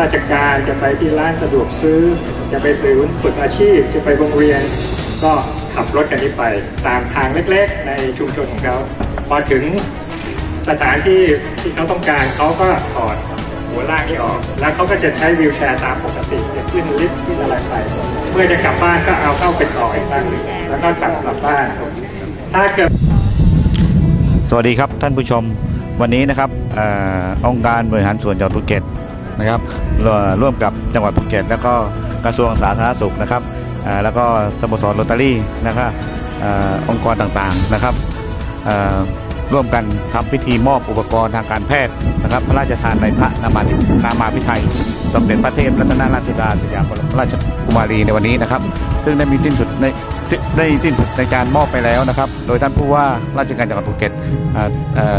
ราชการจะไปที่ร้านสะดวกซื้อ จะไปศูนย์ฝึกอาชีพ จะไปโรงเรียน ก็ขับรถกันนี้ไปตามทางเล็กๆ ในชุมชนของเขาพอถึงสถานที่ที่เขาต้องการเขาก็ถอดหัวล่างนี้ออก แล้วเขาก็จะใช้วีลแชร์ตามปกติจะขึ้นลิฟต์ขึ้นอะไรไปเมื่อจะกลับบ้านก็เอาเข้าไปต่ออีกครั้งหนึ่งแล้วก็กลับกลับบ้านถ้าเกิดสวัสดีครับท่านผู้ชมวันนี้นะครับออองค์การบริหารส่วนจังหวัดภูเก็ต นะครับร่วร่วมกับจังหวัดภูเก็ต แล้วก็กระทรวงสาธารณสุขนะครับแล้วก็สโมสรโรตารี่นะครับอองค์กรต่างๆนะครับร่วมกันทำพิธีมอบอุปกรณ์ทางการแพทย์นะครับ พระราชทานในพระนามานามาพิไทย สมเด็จพระเทพรัตนราชสุดาสยามบรมราชกุมารีในวันนี้นะครับ ซึ่งได้มีสิ้นสุดใน ได้สิ้นสุดในการมอบไปแล้วนะครับ โดยท่านผู้ว่าราชการจังหวัดภูเก็ต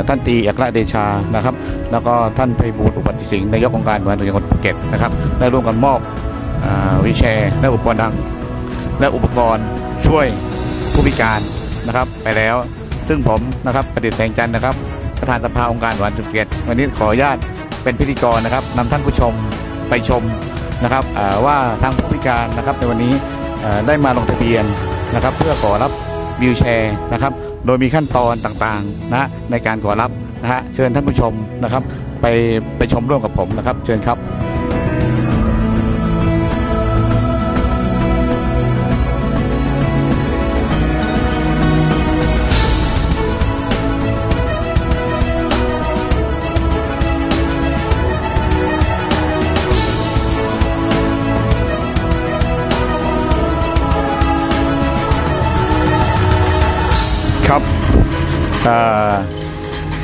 ท่านตีเอกราเดชานะครับ แล้วก็ท่านไพบูลอุปัติสิงห์นายกองค์การบริหารส่วนจังหวัดภูเก็ตนะครับได้ร่วมกันมอบอวิแชร์และอุปกรณ์ทางและอุปกรณ์ช่วยผู้พิการนะครับ ไปแล้ว ซึ่งผมนะครับประดิษฐ์แสงจันทร์นะครับ ประธานสภาองค์การบริหารส่วนภูเก็ตวันนี้ขออนุญาตเป็นพิธีกรนะครับนำท่านผู้ชมไปชมนะครับว่าทางผู้พิการนะครับในวันนี้ได้มาลงทะเบียน นะครับ เพื่อขอรับวิวแชร์นะครับ โดยมีขั้นตอนต่างๆนะในการขอรับนะฮะเชิญท่านผู้ชมนะครับ ไปไปชมร่วมกับผมนะครับ เชิญครับครับ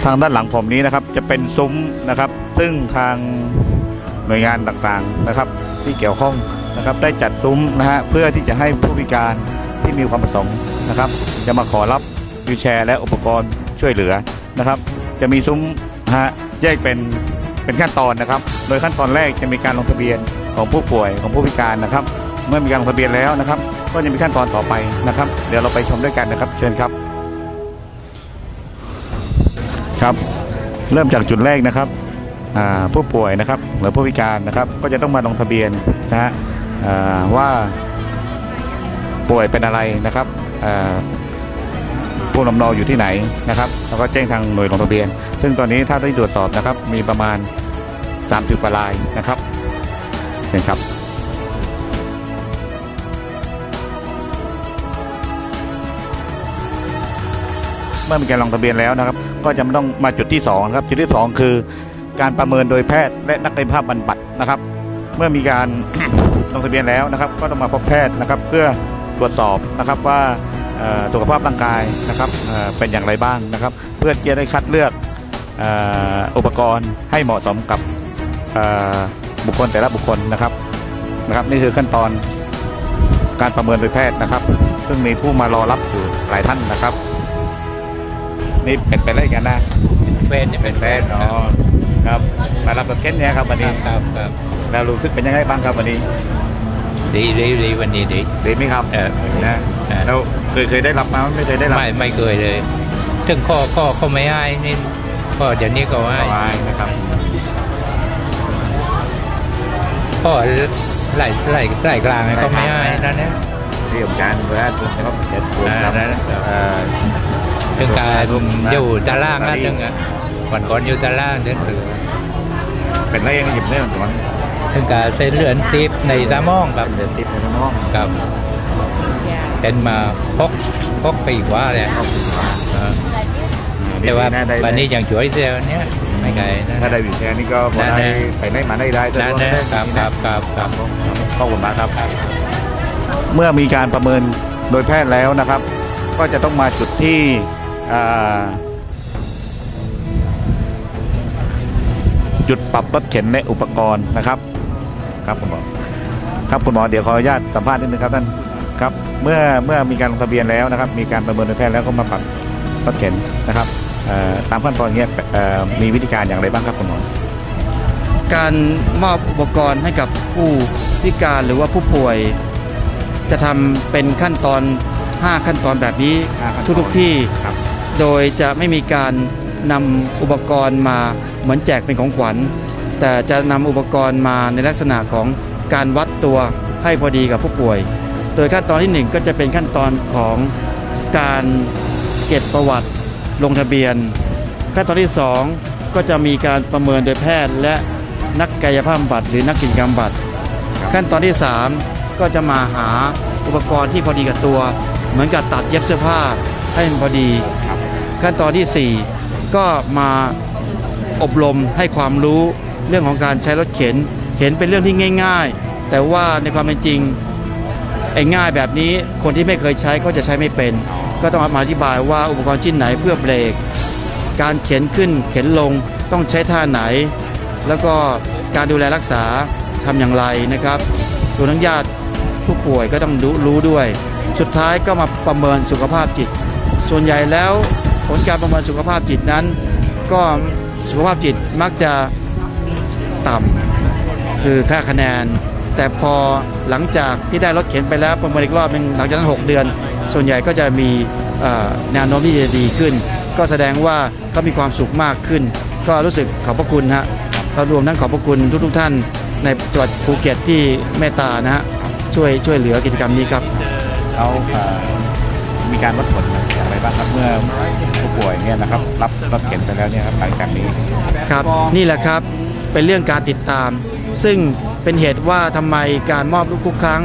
างด้านหลังผมนี้นะครับจะเป็นซุ้มนะครับ ซึ่งทางหน่วยงานต่างๆนะครับ ที่เกี่ยวข้องนะครับได้จัดซุ้มนะฮะเพื่อที่จะให้ผู้พิการที่มีความประสงค์นะครับ จะมาขอรับวิวแชร์และอุปกรณ์ช่วยเหลือนะครับ จะมีซุ้มนะฮะแยกเป็นเป็นขั้นตอนนะครับ โดยขั้นตอนแรกจะมีการลงทะเบียนของผู้ป่วยของผู้พิการนะครับ เมื่อมีการลงทะเบียนแล้วนะครับ ก็จะมีขั้นตอนต่อไปนะครับ เดี๋ยวเราไปชมด้วยกันนะครับ เชิญครับ ครับ เริ่มจากจุดแรกนะครับผู้ป่วยนะครับหรือผู้พิการนะครับก็จะต้องมาลงทะเบียนนะฮะว่าป่วยเป็นอะไรนะครับผู้ลำเนาอยู่ที่ไหนนะครับแล้วก็แจ้งทางหน่วยลงทะเบียน ซึ่งตอนนี้ถ้าได้ตรวจสอบนะครับมีประมาณ 30กว่ารายนะครับเห็นครับ เมื่อมีการลงทะเบียนแล้วนะครับ ก็จะไม่ต้องมาจุดที่2ครับจุดที่ 2 คือ การประเมินโดยแพทย์และนักกายภาพบำบัดนะครับ เมื่อมีการลงทะเบียนแล้วนะครับ ก็ต้องมาพบแพทย์นะครับ เพื่อตรวจสอบนะครับว่าสุขภาพร่างกายนะครับเป็นอย่างไรบ้างนะครับ เพื่อที่จะได้คัดเลือกอุปกรณ์ให้เหมาะสมกับบุคคลแต่ละบุคคลนะครับนะครับ นี่คือขั้นตอนการประเมินโดยแพทย์นะครับ ซึ่งมีผู้มารอรับอยู่หลายท่านนะครับ นี่เป็นไปได้กันนะแฟนจะเป็นแฟนอ๋อครับมารับรถเข็นเนี่ยครับวันนี้ครับครับแล้วรู้สึกเป็นยังไงบ้างครับวันนี้ ดีดีดีวันนี้ดีดีไหมครับเออนะเออแล้วเคยเคยได้รับมาไม่เคยได้รับไม่ไม่เคยเลยถึงข้อข้อเขาไม่ให้นี่ข้อเดี๋ยวนี้ก็ให้ไม่นะครับข้อไหลไหลไหลกลางเขาไม่ให้นั่นนะเรื่องการเวลาครับเจ็ดคนครับอ่านั่นเอ่อ ถึงการรวมนะอยู่ตารางนะตารางถึงอะก่อนก่อนอยู่ตารางถึงถือเป็นไรยังหยิบเรื่องก่อนถึงการเส้นเลือนตีบในสมองครับเดินติดในน้องครับเป็นมาพกพกไปอีกว่าเลยอ่าแต่ว่าวันนี้ยังช่วยเซลเนี้ยไม่ไกลนะถ้าได้วิวแชร์นี่ก็พอนั่นได้แน่ไปได้มาได้ได้นั่นนะครับครับครับครับขอบคุณมากครับ เมื่อมีการประเมินโดยแพทย์แล้วนะครับ ก็จะต้องมาจุดที่อ่า จุดปรับรถเข็นและอุปกรณ์นะครับ ครับคุณหมอครับคุณหมอเดี๋ยวขออนุญาตสัมภาษณ์นิดนึงครับท่านครับ เมื่อเมื่อมีการลงทะเบียนแล้วนะครับ มีการประเมินโดยแพทย์แล้วก็มาปรับรถเข็นนะครับเอ่อตามขั้นตอนเนี้ยเอ่อมีวิธีการอย่างไรบ้างครับคุณหมอการมอบอุปกรณ์ให้กับผู้พิการหรือว่าผู้ป่วย จะทำเป็นขั้นตอน 5 ขั้นตอนแบบนี้ห้าขั้นตอนทุกๆที่ครับ โดยจะไม่มีการนำอุปกรณ์มาเหมือนแจกเป็นของขวัญ แต่จะนำอุปกรณ์มาในลักษณะของการวัดตัวให้พอดีกับผู้ป่วย โดยขั้นตอนที่หนึ่งก็จะเป็นขั้นตอนของการเก็บประวัติลงทะเบียน ขั้นตอนที่สองก็จะมีการประเมินโดยแพทย์และนักกายภาพบำบัดหรือนักกิจกรรมบำบัดขั้นตอนที่ 3 ก็จะมาหาอุปกรณ์ที่พอดีกับตัว เหมือนกับตัดเย็บเสื้อผ้าให้มันพอดี ขั้นตอนทีสี่ 4 ก็มาอบรมให้ความรู้เรื่องของการใช้รถเข็น เห็นเป็นเรื่องที่ง่าย ๆ แต่ว่าในความเป็นจริงไอ้ง่ายแบบนี้คนที่ไม่เคยใช้ก็จะใช้ไม่เป็น ก็ต้องมาอธิบายว่าอุปกรณ์ชิ้นไหนเพื่อเบรก การเข็นขึ้นเข็นลงต้องใช้ท่าไหน แล้วก็การดูแลรักษาทำอย่างไรนะครับตัวทั้งญาติผู้ป่วยก็ต้องรู้รู้ด้วย สุดท้ายก็มาประเมินสุขภาพจิต ส่วนใหญ่แล้ว ผลการประเมินสุขภาพจิตนั้น ก็สุขภาพจิตมักจะต่ำคือค่าคะแนน แต่พอหลังจากที่ได้รถเข็นไปแล้วประเมินอีกรอบหนึงหลังจากนั้น 6 เดือน ส่วนใหญ่ก็จะมีแนวโน้มที่จะดีขึ้น ก็แสดงว่าเขามีความสุขมากขึ้น ก็รู้สึกขอบพระคุณฮะเรารวมทั้งขอบพระคุณทุกๆท่านในจังหวัดภูเก็ตที่เมตตานะฮะช่วยช่วยเหลือกิจกรรมนี้ครับเขา มีการวัดผลอย่างไรบ้างครับเมื่อผู้ป่วยเนี่ยนะครับรับรถเข็นไปแล้วเนี่ยครับหลังจากนี้ครับนี่แหละครับเป็นเรื่องการติดตาม ซึ่งเป็นเหตุว่าทำไมการมอบลูกคุกครั้ง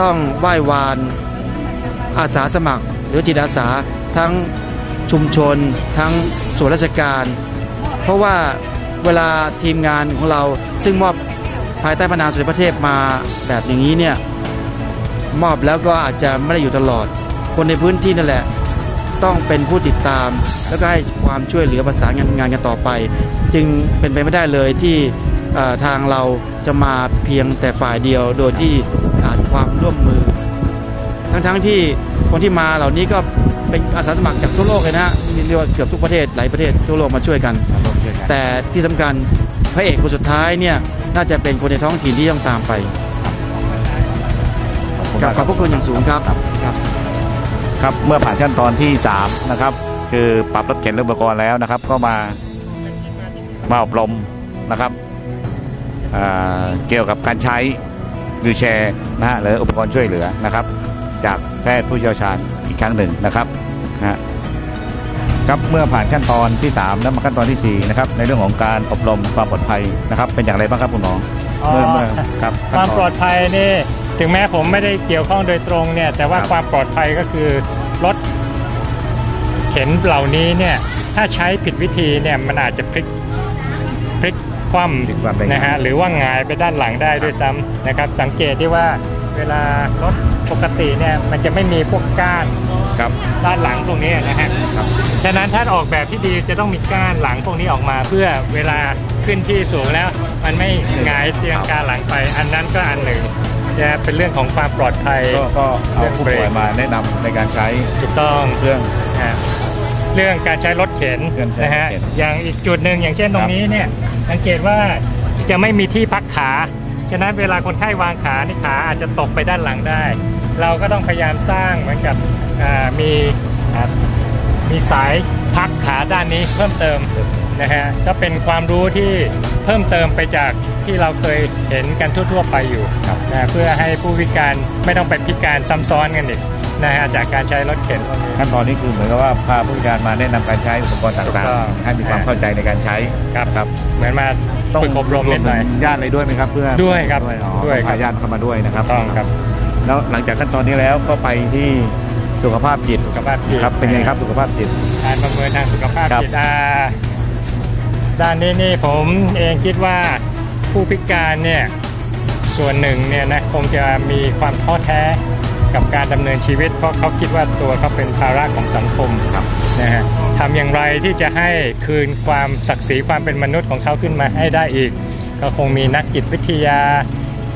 ต้องไหว้วานอาสาสมัคร หรือจิตอาสาทั้งชุมชน ทั้งส่วนราชการ เพราะว่าเวลาทีมงานของเราซึ่งมอบภายใต้พระนามสมเด็จพระเทพมาแบบอย่างนี้เนี่ยมอบแล้วก็อาจจะไม่ได้อยู่ตลอด คนในพื้นที่นั่นแหละ ต้องเป็นผู้ติดตาม แล้วก็ให้ความช่วยเหลือประสานงานงานกันต่อไป จึงเป็นไปไม่ได้เลยที่เอ่อทางเราจะมาเพียงแต่ฝ่ายเดียวโดยที่ขาดความร่วมมือ ทั้งๆที่คนที่มาเหล่านี้ก็เป็นอาสาสมัครจากทั่วโลกเลยนะฮะเรียกว่าเกือบทุกประเทศหลายประเทศทั่วโลกมาช่วยกัน แต่ที่สำคัญพระเอกคนสุดท้ายเนี่ยน่าจะเป็นคนในท้องถิ่นที่ต้องตามไปกับขอบพระคุณอย่างสูงครับ ครับเมื่อผ่านขั้นตอนที่ 3 นะครับ คือปรับรถเข็นอุปกรณ์แล้วนะครับ ก็มามาอบรมนะครับเกี่ยวกับการใช้วิวแชร์นะฮะหรืออุปกรณ์ช่วยเหลือนะครับ จากแพทย์ผู้เชี่ยวชาญอีกครั้งหนึ่งนะครับนะครับเมื่อผ่านขั้นตอนที่ 3 แล้วมาขั้นตอนทีสี่4 นะครับ ในเรื่องของการอบรมความปลอดภัยนะครับ เป็นอย่างไรบ้างครับคุณหมอเมื่อเมื่อครับความปลอดภัยนี่ ถึงแม้ผมไม่ได้เกี่ยวข้องโดยตรงเนี่ยแต่ว่าครับ ความปลอดภัยก็คือรถเข็นเหล่านี้เนี่ยถ้าใช้ผิดวิธีเนี่ยมันอาจจะพลิกพลิกคว่พลิกคว่ำได้ำนะฮะหรือว่าหงายไปด้านหลังได้ด้วยซ้ำนะครับ สังเกตได้ว่าเวลารถปกติเนี่ยมันจะไม่มีพวกก้านครับ ด้านหลังตรงนี้นะฮะครับ ฉะนั้นถ้าออกแบบที่ดีจะต้องมีก้านหลังพวกนี้ออกมา เพื่อเวลาขึ้นที่สูงแล้ว มันไม่หงายเตียงกาหลังไป อันนั้นก็อันหนึ่ง จะเป็นเรื่องของความปลอดภัย ก็ก็เอาผู้ป่วยมาแนะนำในการใช้ถูกต้อง เครื่อง ฮะเรื่องการใช้รถเข็นเครื่องใช้นะฮะรถเข็นอย่างอีกจุดหนึ่งอย่างเช่นตรครังบนี้เนี่ยสังเกตว่าจะไม่มีที่พักขา ฉะนั้นเวลาคนไข้วางขานี่ขาอาจจะตกไปด้านหลังได้ เราก็ต้องพยายามสร้างเหมือนกับอ่ามีอ่ามีสายพักขาด้านนี้เพิ่มเติมนะฮะก็เป็นความรู้ที่ เพิ่มเติมไปจากที่เราเคยเห็นกันทั่ว ๆ ไปอยู่นะเพื่อให้ผู้พิการไม่ต้องไปพิการซ้ำซ้อนกันอีกนะฮะจากการใช้รถเข็นพวกนี้ ขั้นตอนนี้คือเหมือนกับว่าพาผู้พิการมาแนะนำการใช้อุปกรณ์ถูกต่างต้องๆให้มีความเข้าใจในการใช้ครับครับเหมือนมาต้องฝึกอบรมรวนิมดหน่อยถึงญาติอะไรด้วยไหมครับเพื่อด้วยครับด้วยอ๋อด้วยต้องครัพาบญาติเข้ามาด้วยนะครับ ต้องครับ แล้วหลังจากขั้นตอนนี้แล้วก็ไปที่สุขภาพจิตสุขภาพจิต ครับเป็นไงครับสุขภาพจิต การประเมินทางสุขภาพครับ จิตอ่า ด้านนี้นี่ผมเองคิดว่าผู้พิการเนี่ยส่วนหนึ่งเนี่ยนะคงจะมีความท้อแท้กับการดำเนินชีวิต เพราะเขาคิดว่าตัวเขาเป็นภาระของสังคมครับนะฮะทำอย่างไรที่จะให้คืนความศักดิ์ศรีความเป็นมนุษย์ของเขาขึ้นมาให้ได้อีก ก็คงมีนักจิตวิทยา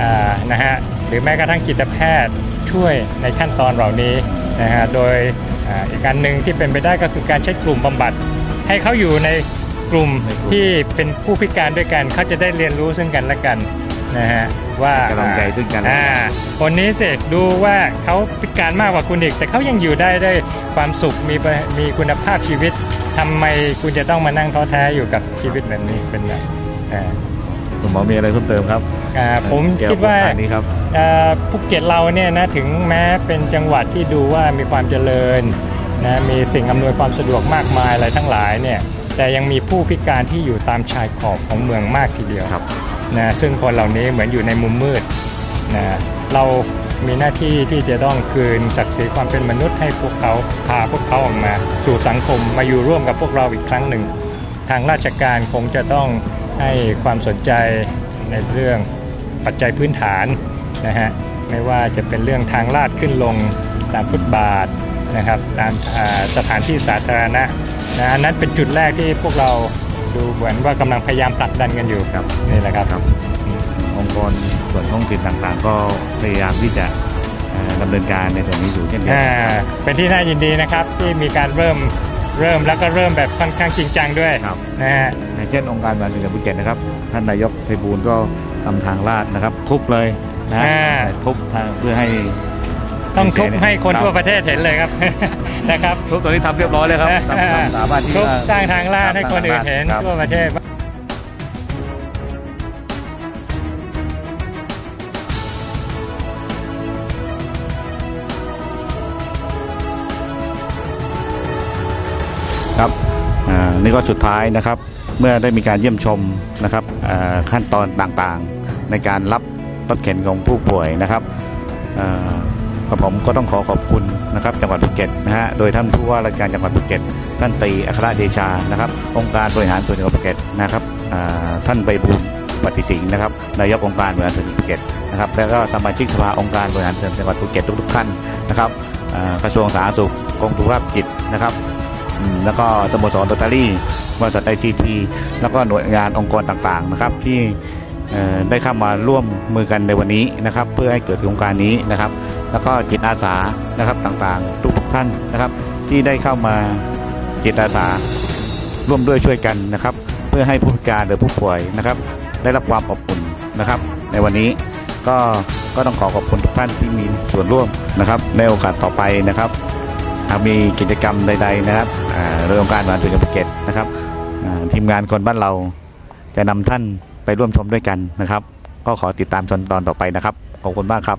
อ่านะฮะหรือแม้กระทั่งจิตแพทย์ช่วยในขั้นตอนเหล่านี้นะฮะโดยอ,อีกอันหนึ่งที่เป็นไปได้ก็คือการใช้กลุ่มบำบัด ให้เขาอยู่ใน กลุ่มในกลุ่มที่เป็นผู้พิการด้วยกันเขาจะได้เรียนรู้ซึ่งกันและกันนะฮะว่าให้กำลังใจซึ่งกันและกันอ่าคนนี้สิดูว่าเขาพิการมากกว่าคุณอีก แต่เขายังอยู่ได้ด้วยความสุขมีประมีคุณภาพชีวิตทำไมคุณจะต้องมานั่งท้อแท้อยู่กับชีวิตแบบนี้เป็นแบบอ่าคุณหมอมีอะไรเพิ่มเติมครับอ่าผมเกี่ยคิดว่าโครงการนี้ครับ เอ่อภูเก็ตเราเนี่ยนะถึงแม้เป็นจังหวัดที่ดูว่ามีความเจริญนะมีสิ่งอำนวยความสะดวกมากมายอะไรทั้งหลายเนี่ย แต่ยังมีผู้พิการที่อยู่ตามชายขอบของเมืองมากทีเดียวครับนะซึ่งคนเหล่านี้เหมือนอยู่ในมุมมืดนะเรามีหน้าที่ที่จะต้องคืนศักดิ์ศรีความเป็นมนุษย์ให้พวกเขาพาพวกเขาออกมา สู่สังคมมาอยู่ร่วมกับพวกเราอีกครั้งหนึ่ง ทางราชการคงจะต้องให้ความสนใจในเรื่องปัจจัยพื้นฐานนะฮะไม่ว่าจะเป็นเรื่องทางลาดขึ้นลงตามฟุตบาทนะครับตามอ่าสถานที่สาธารณะ นะอันนั้นเป็นจุดแรกที่พวกเราดูเหมือนว่ากำลังพยายามผลักดันกันอยู่ครับนี่แหละครับครับองค์กรส่วนท้องถิ่นต่างๆ ก็พยายามที่จะเอ่อดำเนินการในส่วนนี้อยู่เช่นเดียวอ่ากันเป็นที่น่ายินดีนะครับที่มีการเริ่มเริ่มแล้วก็เริ่มแบบค่อนข้างจริงจังด้วยครับ นะฮะอย่างเช่นองค์การบริหารส่วนจังหวัดภูเก็ตนะครับ ท่านนายกไพบูลย์ก็ทำทางลาดนะครับ ทุบเลยนะฮะอ่าทุบทางเพื่อให้ ต้องทุบให้คนรับทั่วประเทศเห็นเลยครับนะครับทุบตัวนี้ทำเรียบร้อยเลยครับทำทำสามารถที่ทุบว่าสร้างทางลาดให้คนอื่นเห็นครับทั่วประเทศครับอ่านี่ก็สุดท้ายนะครับ เมื่อได้มีการเยี่ยมชมนะครับอ่าขั้นตอนต่างๆ ในการรับรถเข็นของผู้ป่วยนะครับอ่า กระผมก็ต้องขอขอบคุณนะครับจังหวัดภูเก็ตนะฮะโดยท่านผู้ว่าราชการจังหวัดภูเก็ตท่านตีอัครเดชานะครับ องค์การบริหารส่วนจังหวัดภูเก็ตนะครับท่านใบบุญปฏิสิงห์นะครับนายกองค์การบริหารส่วนจังหวัดภูเก็ตนะครับแล้วก็สมาชิกสภาองค์การบริหารส่วนจังหวัดภูเก็ตทุกๆท่านนะครับกระทรวงสาธารณสุขกรมสุขภาพจิตนะครับแล้วก็สโมสรโรตารี่บริษัทไอซีทีแล้วก็หน่วยงานองค์กรต่างๆนะครับที่ ได้เข้ามาร่วมมือกันในวันนี้นะครับ เพื่อให้เกิดโครงการนี้นะครับ แล้วก็จิตอาสานะครับต่างๆ ทุกท่านนะครับ ที่ได้เข้ามาจิตอาสาร่วมด้วยช่วยกันนะครับ เพื่อให้ผู้พิการหรือผู้ป่วยนะครับ ได้รับความอบอุ่นนะครับ ในวันนี้ก็ก็ต้องขอขอบคุณทุกท่านที่มีส่วนร่วมนะครับ ในโอกาสต่อไปนะครับหากมีกิจกรรมใด ๆนะครับโดยองค์การบริหารส่วนจังหวัดภูเก็ตนะครับทีมงานคนบ้านเราจะนำท่าน ไปร่วมชมด้วยกันนะครับ ก็ขอติดตามชนตอนต่อไปนะครับ ขอบคุณมากครับ